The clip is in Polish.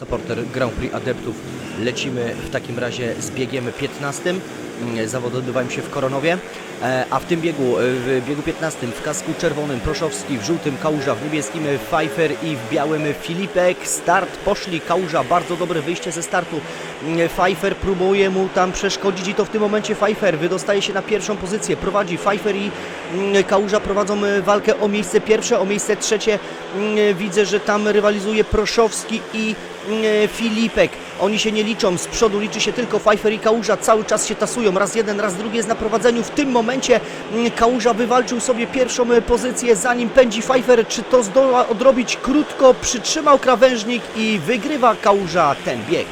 Supporter Grand Prix Adeptów. Lecimy w takim razie z biegiem 15. Mm, Zawody odbywają się w Koronowie, E, a w tym biegu, e, w biegu 15 w kasku czerwonym Proszowski, w żółtym Kałuża, w niebieskim Pfeiffer i w białym Filipek. Start poszli Kałuża, bardzo dobre wyjście ze startu. Pfeiffer próbuje mu tam przeszkodzić i to w tym momencie Pfeiffer wydostaje się na pierwszą pozycję. Prowadzi Pfeiffer i mm, Kałuża prowadzą e, walkę o miejsce pierwsze, o miejsce trzecie. Mm, Widzę, że tam rywalizuje Proszowski i mm, Filipek. Oni się nie liczą, z przodu liczy się tylko Pfeiffer i Kałuża, cały czas się tasują, raz jeden, raz drugi jest na prowadzeniu. W tym momencie mm, Kałuża wywalczył sobie pierwszą e, pozycję, zanim pędzi Pfeiffer. Czy to zdoła odrobić krótko? Przytrzymał krawężnik i wygrywa Kałuża ten bieg.